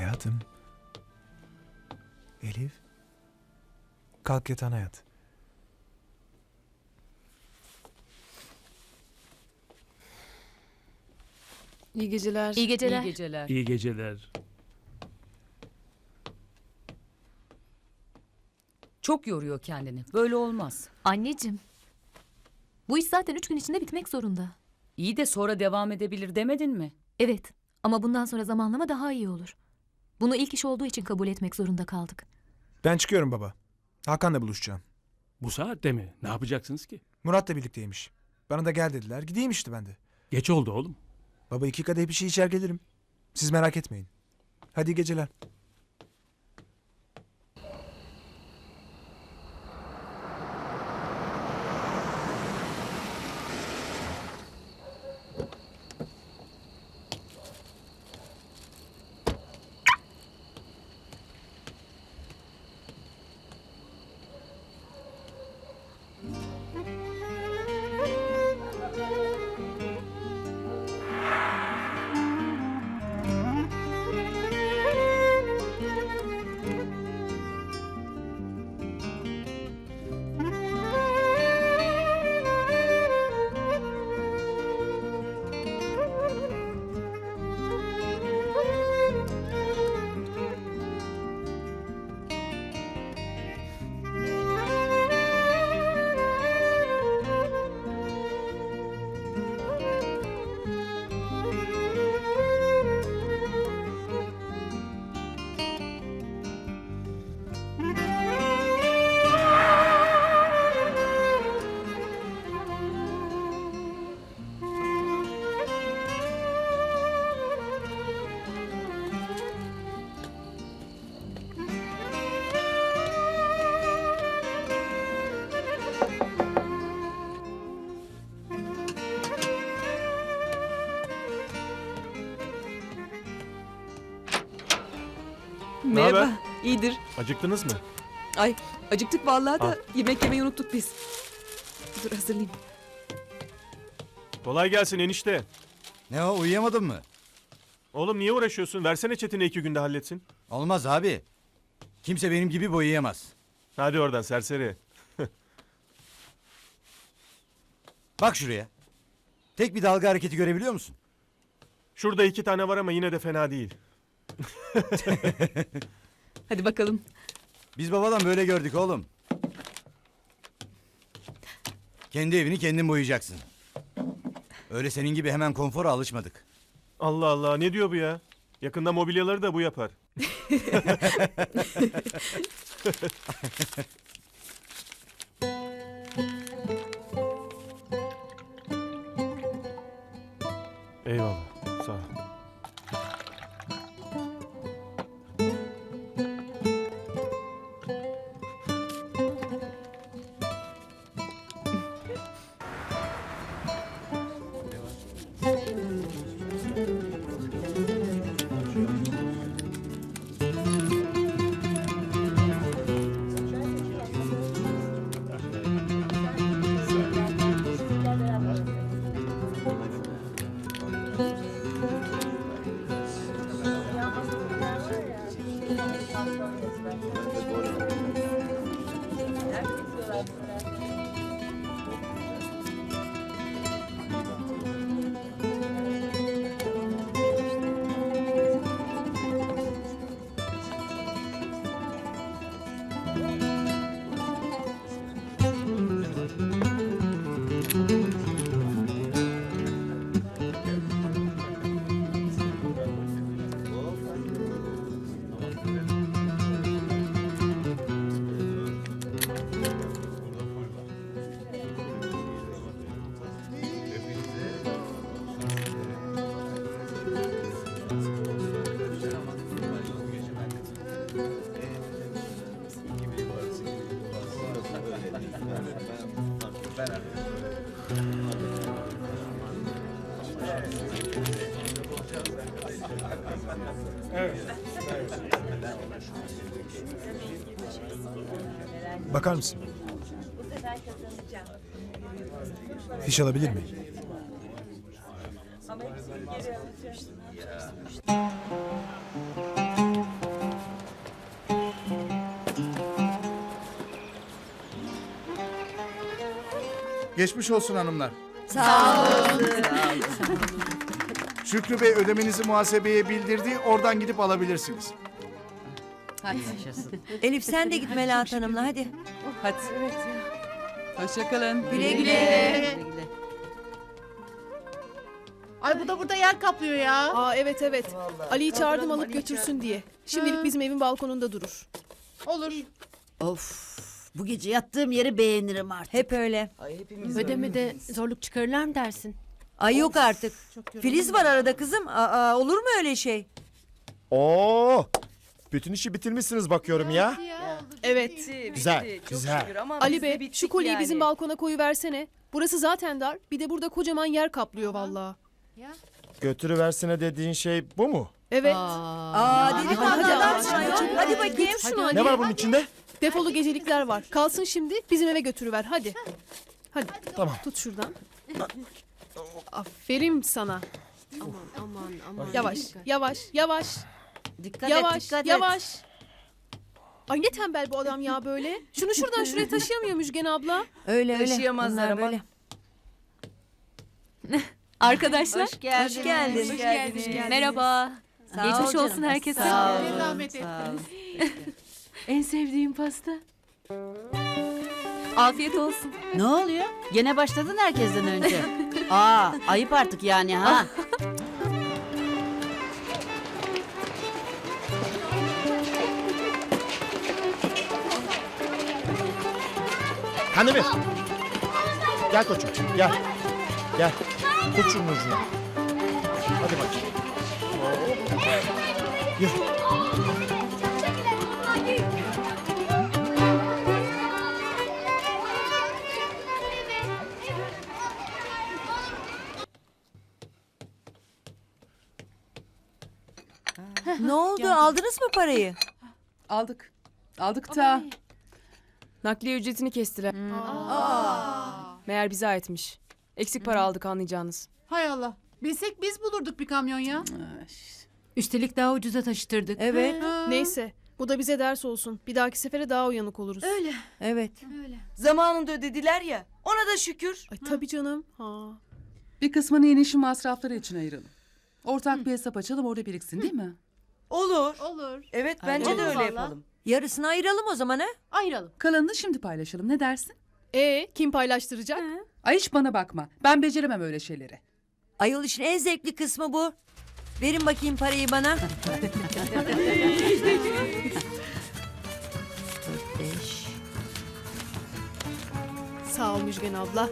Hayatım. Elif. Kalk yatağına yat. İyi geceler. İyi geceler. İyi geceler. İyi geceler. Çok yoruyor kendini. Böyle olmaz. Anneciğim. Bu iş zaten üç gün içinde bitmek zorunda. İyi de sonra devam edebilir demedin mi? Evet ama bundan sonra zamanlama daha iyi olur. Bunu ilk iş olduğu için kabul etmek zorunda kaldık. Ben çıkıyorum baba. Hakan'la buluşacağım. Bu saatte mi? Ne yapacaksınız ki? Murat'la birlikteymiş. Bana da gel dediler. Gideyim işte ben de. Geç oldu oğlum. Baba iki kadeh bir şey içer gelirim. Siz merak etmeyin. Hadi iyi geceler. Merhaba. haber? İyidir. Acıktınız mı? Ay acıktık vallahi da Al. yemek yemeyi unuttuk biz. Dur hazırlayayım. Kolay gelsin enişte. Ne o uyuyamadın mı? Oğlum niye uğraşıyorsun? Versene Çetin'e iki günde halletsin. Olmaz abi. Kimse benim gibi boyayamaz. Hadi oradan serseri. Bak şuraya. Tek bir dalga hareketi görebiliyor musun? Şurada iki tane var ama yine de fena değil. Hadi bakalım. Biz babadan böyle gördük oğlum. Kendi evini kendin boyayacaksın. Öyle senin gibi hemen konfora alışmadık. Allah Allah ne diyor bu ya? Yakında mobilyaları da bu yapar. Bakar mısın? Fiş alabilir miyim? Geçmiş olsun hanımlar. Sağ olun. Şükrü Bey ödemenizi muhasebeye bildirdi. Oradan gidip alabilirsiniz. Elif sen de git Melahat Hanım'la hadi. Hadi. Hoşçakalın. Güle güle. Ay bu da burada yer kaplıyor ya. Aa evet evet. Ali'yi çağırdım alıp götürsün diye. Şimdilik bizim evin balkonunda durur. Olur. Of. Bu gece yattığım yeri beğenirim artık. Hep öyle. Ödemede zorluk çıkarırlar mı dersin? Ay yok artık. Filiz var arada kızım. Aa, olur mu öyle şey? Oo! Bütün işi bitirmişsiniz bakıyorum ya. Evet. Güzel, güzel. Ali Bey şu kolyeyi bizim balkona koyu versene. Burası zaten dar. Bir de burada kocaman yer kaplıyor vallahi. Götürüversene dediğin şey bu mu? Evet. Aa dedim hadi, hadi, hadi, hadi, hadi bakayım. Şunu. Ne var bunun içinde? Defolu gecelikler var. Kalsın şimdi bizim eve götürüver hadi. Hadi. Tamam. Tut şuradan. Aferin sana. Aman aman aman. Yavaş yavaş yavaş. Dikkat yavaş et dikkat et. yavaş. Ay ne tembel bu adam ya böyle. Şunu şuradan şuraya taşıyamıyor Müjgan abla. Öyle öyle. Taşıyamazlar Bunlar ama. böyle. Arkadaşlar. Hoş geldiniz. Hoş geldin. Hoş geldiniz. Merhaba. Sağ Geçmiş ol canım. olsun herkese. Sağ olun. Zahmet Sağ olun. En sevdiğim pasta. Afiyet olsun. Ne oluyor? Gene başladın herkesten önce. Aa ayıp artık yani ha. Kandemir. Gel koçum, gel. Gel. Tut şunun ucunu. Hadi bakayım. Yürü. Ne oldu? Aldınız mı parayı? Aldık. Aldık da. Nakliye ücretini kestiler. Meğer bize aitmiş. Eksik para aldık anlayacağınız. Hay Allah. Bilsek biz bulurduk bir kamyon ya. Üstelik daha ucuza taşıtırdık. Evet. Neyse bu da bize ders olsun. Bir dahaki sefere daha uyanık oluruz. Öyle. Evet. Zamanında ödediler ya. Ona da şükür. Ay tabii canım. Ha. Bir kısmını yeni işin masrafları için ayıralım. Ortak bir hesap açalım orada biriksin değil mi? Olur. Olur. Evet bence de öyle yapalım. Yarısını ayıralım o zaman ha? Ayıralım. Kalanını şimdi paylaşalım ne dersin? E kim paylaştıracak? Ay hiç bana bakma. Ben beceremem öyle şeyleri. Ayol işin en zevkli kısmı bu. Verin bakayım parayı bana. Dört, beş. Sağ ol Müjgan abla.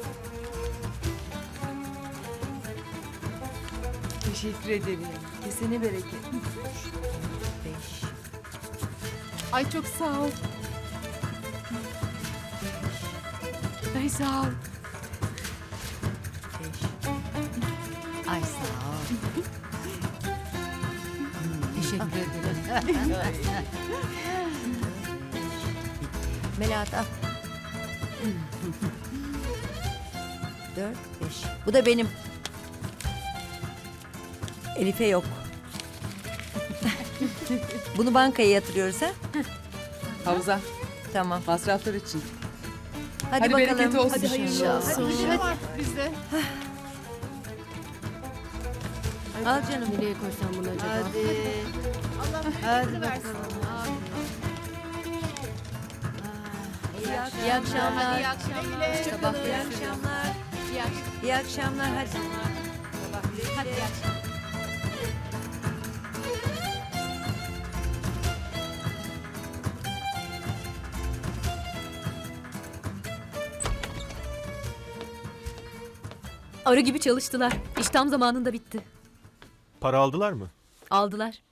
Teşekkür ederim. Kesene bereket. Beş. Ay çok sağ ol. Ay sağ ol. Ay sağ ol. Teşekkür ederim. Melahat al. Dört, beş. Bu da benim. Elif'e yok. Bunu bankaya yatırıyoruz ha? Havuza Tamam. masraflar için. Hadi, Hadi bakalım. bereketi olsun. Hadi hayırlı olsun. Bizde. Al canım. Nereye koysam bunu acaba? Hadi. Hadi bakalım. İyi akşamlar. İyi akşamlar. Sabah iyi akşamlar. İyi akşamlar. Hadi. Hadi iyi akşamlar. Arı gibi çalıştılar. İş tam zamanında bitti. Para aldılar mı? Aldılar.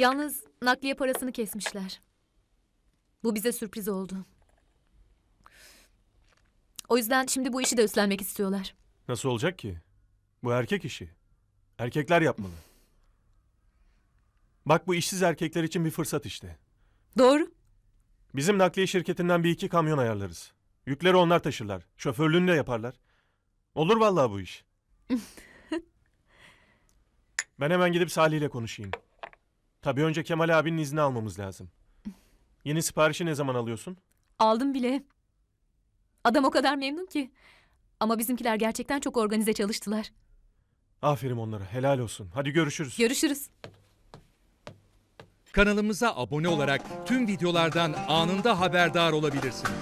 Yalnız nakliye parasını kesmişler. Bu bize sürpriz oldu. O yüzden şimdi bu işi de üstlenmek istiyorlar. Nasıl olacak ki? Bu erkek işi. Erkekler yapmalı. Bak bu işsiz erkekler için bir fırsat işte. Doğru. Bizim nakliye şirketinden bir iki kamyon ayarlarız. Yükleri onlar taşırlar. Şoförlüğünü de yaparlar. Olur vallahi bu iş. Ben hemen gidip Salih ile konuşayım. Tabii önce Kemal abinin izni almamız lazım. Yeni siparişi ne zaman alıyorsun? Aldım bile. Adam o kadar memnun ki. Ama bizimkiler gerçekten çok organize çalıştılar. Aferin onlara. Helal olsun. Hadi görüşürüz. Görüşürüz. Kanalımıza abone olarak tüm videolardan anında haberdar olabilirsiniz.